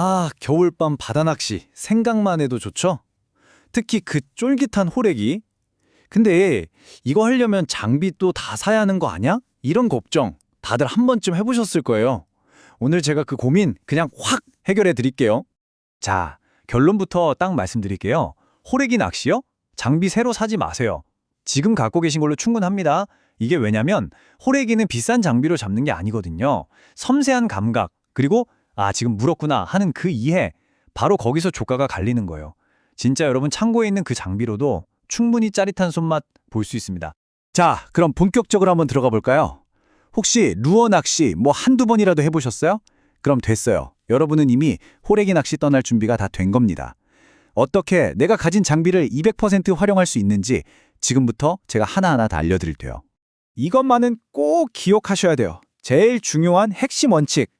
아, 겨울밤 바다 낚시 생각만 해도 좋죠? 특히 그 쫄깃한 호래기. 근데 이거 하려면 장비 또 다 사야 하는 거 아니야? 이런 걱정 다들 한 번쯤 해보셨을 거예요. 오늘 제가 그 고민 그냥 확 해결해 드릴게요. 자, 결론부터 딱 말씀드릴게요. 호래기 낚시요? 장비 새로 사지 마세요. 지금 갖고 계신 걸로 충분합니다. 이게 왜냐면 호래기는 비싼 장비로 잡는 게 아니거든요. 섬세한 감각, 그리고 아, 지금 물었구나 하는 그 이해, 바로 거기서 조가가 갈리는 거예요. 진짜 여러분 창고에 있는 그 장비로도 충분히 짜릿한 손맛 볼 수 있습니다. 자, 그럼 본격적으로 한번 들어가 볼까요? 혹시 루어 낚시 뭐 한두 번이라도 해보셨어요? 그럼 됐어요. 여러분은 이미 호래기 낚시 떠날 준비가 다 된 겁니다. 어떻게 내가 가진 장비를 200% 활용할 수 있는지 지금부터 제가 하나하나 다 알려드릴게요. 이것만은 꼭 기억하셔야 돼요. 제일 중요한 핵심 원칙.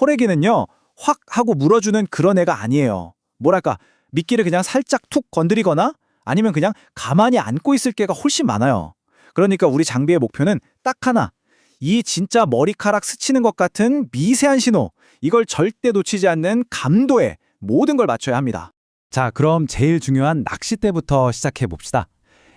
호래기는요, 확 하고 물어주는 그런 애가 아니에요. 뭐랄까, 미끼를 그냥 살짝 툭 건드리거나 아니면 그냥 가만히 안고 있을 게가 훨씬 많아요. 그러니까 우리 장비의 목표는 딱 하나. 이 진짜 머리카락 스치는 것 같은 미세한 신호. 이걸 절대 놓치지 않는 감도에 모든 걸 맞춰야 합니다. 자, 그럼 제일 중요한 낚싯대부터 시작해 봅시다.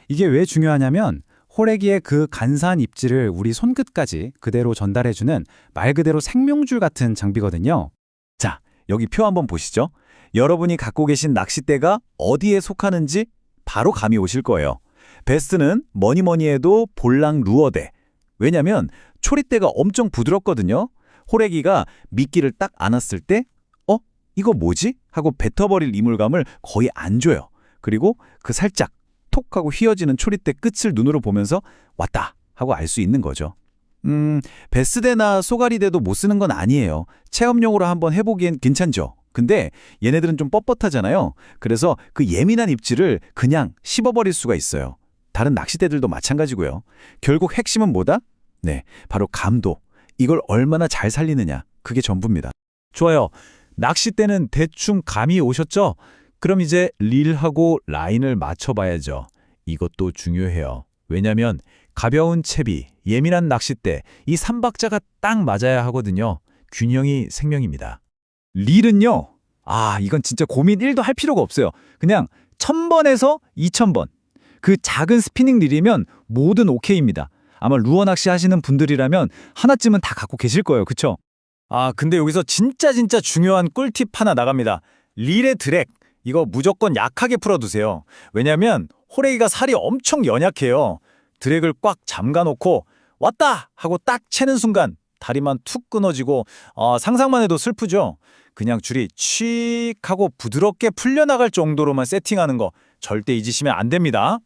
이게 왜 중요하냐면 호래기의 그 간사한 입질을 우리 손끝까지 그대로 전달해주는 말 그대로 생명줄 같은 장비거든요. 자, 여기 표 한번 보시죠. 여러분이 갖고 계신 낚싯대가 어디에 속하는지 바로 감이 오실 거예요. 베스트는 뭐니 뭐니 해도 볼랑 루어대. 왜냐면 초리대가 엄청 부드럽거든요. 호래기가 미끼를 딱 안았을 때 어? 이거 뭐지? 하고 뱉어버릴 이물감을 거의 안 줘요. 그리고 그 살짝 톡 하고 휘어지는 초리대 끝을 눈으로 보면서 왔다 하고 알 수 있는 거죠. 음, 베스대나 소가리대도 못 쓰는 건 아니에요. 체험용으로 한번 해보기엔 괜찮죠. 근데 얘네들은 좀 뻣뻣하잖아요. 그래서 그 예민한 입질을 그냥 씹어버릴 수가 있어요. 다른 낚싯대들도 마찬가지고요. 결국 핵심은 뭐다? 네, 바로 감도. 이걸 얼마나 잘 살리느냐. 그게 전부입니다. 좋아요. 낚싯대는 대충 감이 오셨죠? 그럼 이제 릴하고 라인을 맞춰봐야죠. 이것도 중요해요. 왜냐면 가벼운 채비, 예민한 낚싯대, 이 삼박자가 딱 맞아야 하거든요. 균형이 생명입니다. 릴은요? 아, 이건 진짜 고민 1도 할 필요가 없어요. 그냥 1000번에서 2000번. 그 작은 스피닝 릴이면 뭐든 오케이입니다. 아마 루어 낚시 하시는 분들이라면 하나쯤은 다 갖고 계실 거예요. 그쵸? 아, 근데 여기서 진짜 진짜 중요한 꿀팁 하나 나갑니다. 릴의 드랙. 이거 무조건 약하게 풀어두세요. 왜냐면 호래기가 살이 엄청 연약해요. 드랙을 꽉 잠가놓고 왔다! 하고 딱 채는 순간 다리만 툭 끊어지고 아, 상상만 해도 슬프죠? 그냥 줄이 칙 하고 부드럽게 풀려나갈 정도로만 세팅하는 거 절대 잊으시면 안 됩니다.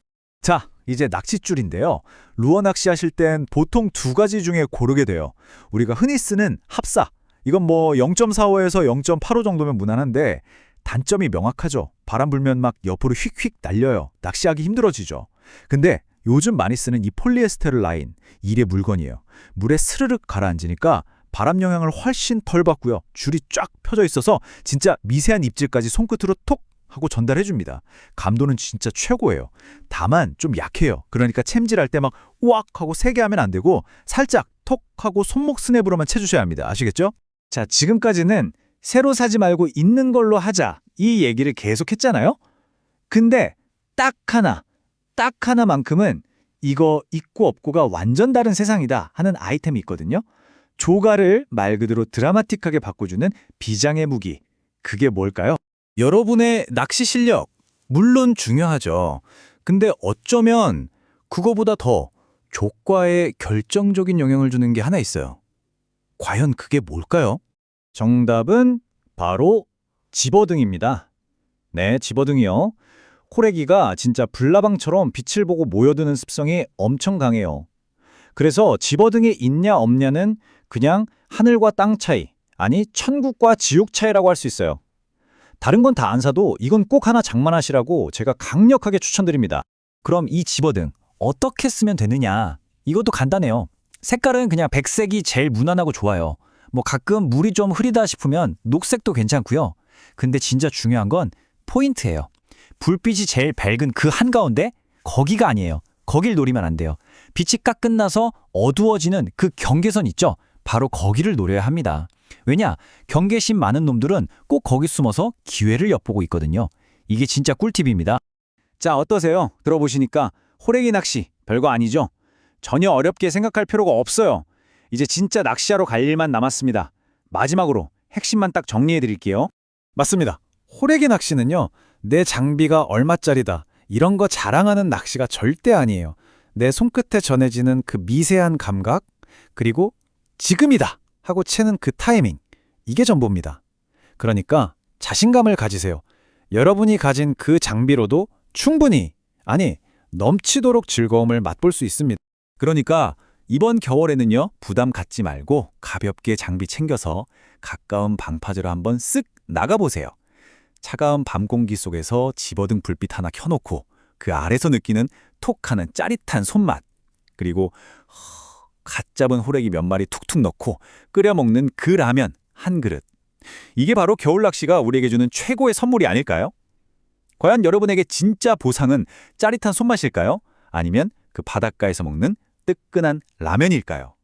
자, 이제 낚싯줄인데요. 루어 낚시하실 땐 보통 두 가지 중에 고르게 돼요. 우리가 흔히 쓰는 합사. 이건 뭐 0.45에서 0.85 정도면 무난한데 단점이 명확하죠. 바람 불면 막 옆으로 휙휙 날려요. 낚시하기 힘들어지죠. 근데 요즘 많이 쓰는 이 폴리에스테르 라인, 일의 물건이에요. 물에 스르륵 가라앉으니까 바람 영향을 훨씬 덜 받고요. 줄이 쫙 펴져 있어서 진짜 미세한 입질까지 손끝으로 톡 하고 전달해 줍니다. 감도는 진짜 최고예요. 다만 좀 약해요. 그러니까 챔질할 때 막 우악 하고 세게 하면 안 되고 살짝 톡 하고 손목 스냅으로만 채주셔야 합니다. 아시겠죠? 자, 지금까지는 새로 사지 말고 있는 걸로 하자 이 얘기를 계속 했잖아요. 근데 딱 하나, 딱 하나만큼은 이거 있고 없고가 완전 다른 세상이다 하는 아이템이 있거든요. 조가를 말 그대로 드라마틱하게 바꿔주는 비장의 무기. 그게 뭘까요? 여러분의 낚시 실력, 물론 중요하죠. 근데 어쩌면 그거보다 더 조과에 결정적인 영향을 주는 게 하나 있어요. 과연 그게 뭘까요? 정답은 바로 집어등입니다. 네, 집어등이요. 호래기가 진짜 불나방처럼 빛을 보고 모여드는 습성이 엄청 강해요. 그래서 집어등이 있냐 없냐는 그냥 하늘과 땅 차이, 아니 천국과 지옥 차이라고 할 수 있어요. 다른 건 다 안 사도 이건 꼭 하나 장만하시라고 제가 강력하게 추천드립니다. 그럼 이 집어등 어떻게 쓰면 되느냐? 이것도 간단해요. 색깔은 그냥 백색이 제일 무난하고 좋아요. 뭐 가끔 물이 좀 흐리다 싶으면 녹색도 괜찮고요. 근데 진짜 중요한 건 포인트예요. 불빛이 제일 밝은 그 한가운데 거기가 아니에요. 거길 노리면 안 돼요. 빛이 깍 끝나서 어두워지는 그 경계선 있죠? 바로 거기를 노려야 합니다. 왜냐? 경계심 많은 놈들은 꼭 거기 숨어서 기회를 엿보고 있거든요. 이게 진짜 꿀팁입니다. 자, 어떠세요? 들어보시니까 호래기 낚시 별거 아니죠? 전혀 어렵게 생각할 필요가 없어요. 이제 진짜 낚시하러 갈 일만 남았습니다. 마지막으로 핵심만 딱 정리해 드릴게요. 맞습니다. 호래기 낚시는요. 내 장비가 얼마짜리다. 이런 거 자랑하는 낚시가 절대 아니에요. 내 손끝에 전해지는 그 미세한 감각, 그리고 지금이다 하고 채는 그 타이밍. 이게 전부입니다. 그러니까 자신감을 가지세요. 여러분이 가진 그 장비로도 충분히, 아니, 넘치도록 즐거움을 맛볼 수 있습니다. 그러니까 이번 겨울에는요, 부담 갖지 말고 가볍게 장비 챙겨서 가까운 방파제로 한번 쓱 나가보세요. 차가운 밤 공기 속에서 집어등 불빛 하나 켜놓고 그 아래서 느끼는 톡 하는 짜릿한 손맛 그리고 허, 갓 잡은 호래기 몇 마리 툭툭 넣고 끓여 먹는 그 라면 한 그릇 이게 바로 겨울 낚시가 우리에게 주는 최고의 선물이 아닐까요? 과연 여러분에게 진짜 보상은 짜릿한 손맛일까요? 아니면 그 바닷가에서 먹는 뜨끈한 라면일까요?